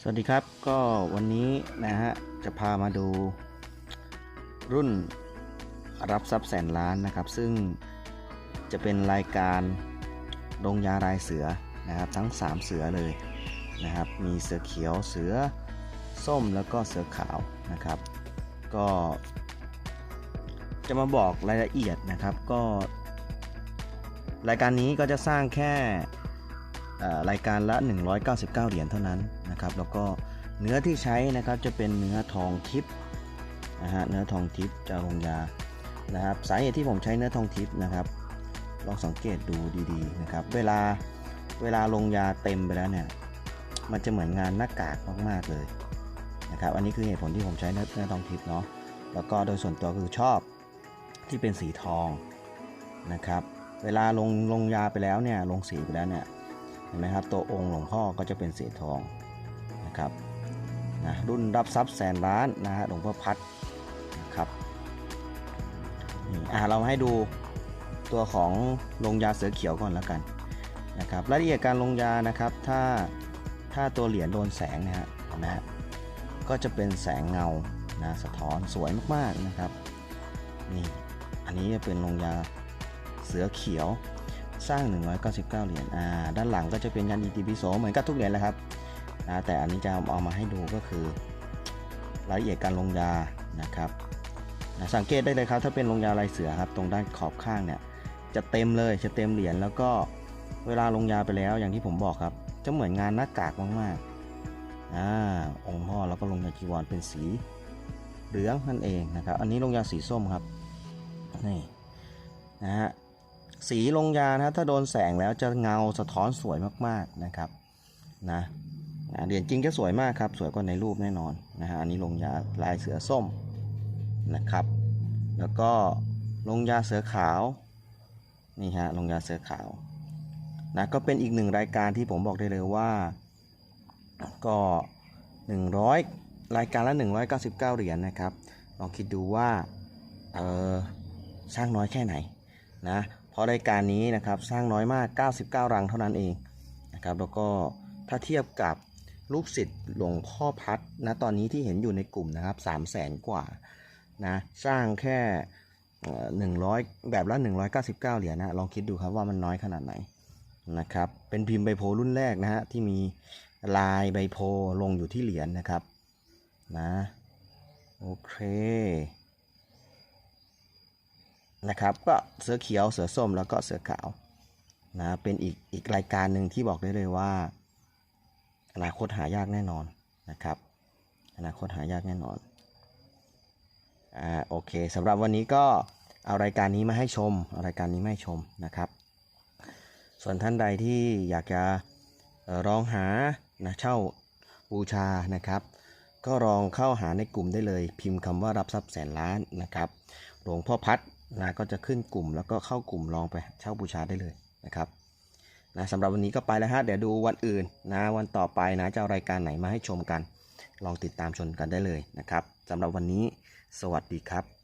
สวัสดีครับก็วันนี้นะฮะจะพามาดูรุ่นรับทรัพย์แสนล้านนะครับ ซึ่งจะเป็นรายการลงยารายเสือนะครับ ทั้ง 3 เสือเลยนะครับ มีเสือเขียวเสือส้มแล้วก็เสือขาวนะครับ ก็ จะมาบอกรายละเอียดนะครับก็ รายการนี้ก็จะสร้างแค่ รายการละ 199 เหรียญเท่านั้นนะครับ แล้วก็เนื้อที่ใช้นะครับจะเป็นเนื้อทองทิพย์นะฮะเนื้อทองทิพย์จะลงยานะครับสาเหตุที่ผมใช้เนื้อทองทิพย์นะครับลองสังเกตดูดีๆนะครับ เวลาเวลาลงยาเต็มไปแล้วเนี่ยมันจะเหมือนงานหน้ากากมากๆเลยนะครับ อันนี้คือเหตุผลที่ผมใช้เนื้อเนื้อทองทิพย์เนาะแล้วก็โดยส่วนตัวคือชอบที่เป็นสีทองนะครับ เวลาลงลงยาไปแล้วเนี่ยลงสีไปแล้วเนี่ย เห็นไหมครับตัวองค์หลวงพ่อก็จะเป็นสีทองนะครับนะรุ่นรับทรัพย์แสนล้านนะฮะหลวงพ่อพัดนะครับนี่อะเรามาให้ดูตัวของลงยาเสือเขียวก่อนแล้วกันนะครับรายละเอียดการลงยานะครับถ้าถ้าตัวเหรียญโดนแสงนะฮะนไหมฮะก็จะเป็นแสงเงานะสะท้อนสวยมากๆนะครับนี่อันนี้จะเป็นลงยาเสือเขียว สร้าง 199 เหรียญอ่าด้านหลังก็จะเป็นยันอิติปิโสเหมือนกับทุกเหรียญแหละครับนะแต่อันนี้จะเอามาให้ดูก็คือรายละเอียดการลงยานะครับนะสังเกตได้เลยครับถ้าเป็นลงยาลายเสือครับ ตรงด้านขอบข้างเนี่ยจะเต็มเลยจะเต็มเหรียญแล้วก็เวลาลงยาไปแล้วอย่างที่ผมบอกครับ จะเหมือนงานหน้ากากมากๆอ่าองค์พ่อแล้วก็ลงยาจีวรเป็นสีเหลืองนั่นเองนะครับ อันนี้ลงยาสีส้มครับนี่นะฮะ สีลงยานะถ้าโดนแสงแล้วจะเงาสะท้อนสวยมากๆนะครับนะเหรียญจริงจะสวยมากครับ สวยกว่าในรูปแน่นอนนะฮะอันนี้ลงยาลายเสือส้มนะครับ แล้วก็ลงยาเสือขาวนี่ฮะลงยาเสือขาวนะก็เป็นอีกหนึ่งรายการที่ผมบอกได้เลยว่าก็ 100 รายการละ 199 เหรียญนะครับลองคิดดูว่าเออสร้างน้อยแค่ไหนนะ เพราะรายการนี้นะครับสร้างน้อยมาก 99 รังเท่านั้นเองนะครับแล้วก็ถ้าเทียบกับลูกศิษย์หลวงพ่อพัดนะตอนนี้ที่เห็นอยู่ในกลุ่มนะครับ3 0 0แสนกว่านะสร้างแค่หนึ่งร้อยแบบละ 199 เหรียญนะลองคิดดูครับว่ามันน้อยขนาดไหนนะครับเป็นพิมพ์ใบโพลรุ่นแรกนะฮะที่มีลายใบโพลลงอยู่ที่เหรียญนะครับนะโอเค นะครับ ก็เสือเขียวเสือส้มแล้วก็เสือขาวนะเป็นอีกอีกรายการหนึ่งที่บอกได้เลยว่า อนาคตหายากแน่นอนนะครับ อนาคตหายากแน่นอนอ่าโอเคสำหรับวันนี้ก็เอารายการนี้มาให้ชมเอารายการนี้มาให้ชมนะครับ ส่วนท่านใดที่อยากจะเอ่อลองหานะเช่าบูชานะครับ ก็ลองเข้าหาในกลุ่มได้เลย พิมพ์คำว่ารับทรัพย์แสนล้านนะครับหลวงพ่อพัด นะก็จะขึ้นกลุ่มแล้วก็เข้ากลุ่มลองไปเช่าบูชาได้เลยนะครับนะสำหรับวันนี้ก็ไปแล้วฮะเดี๋ยวดูวันอื่นนะวันต่อไปนะจะารายการไหนมาให้ชมกัน ลองติดตามชมกันได้เลยนะครับสำหรับวันนี้ สวัสดีครับ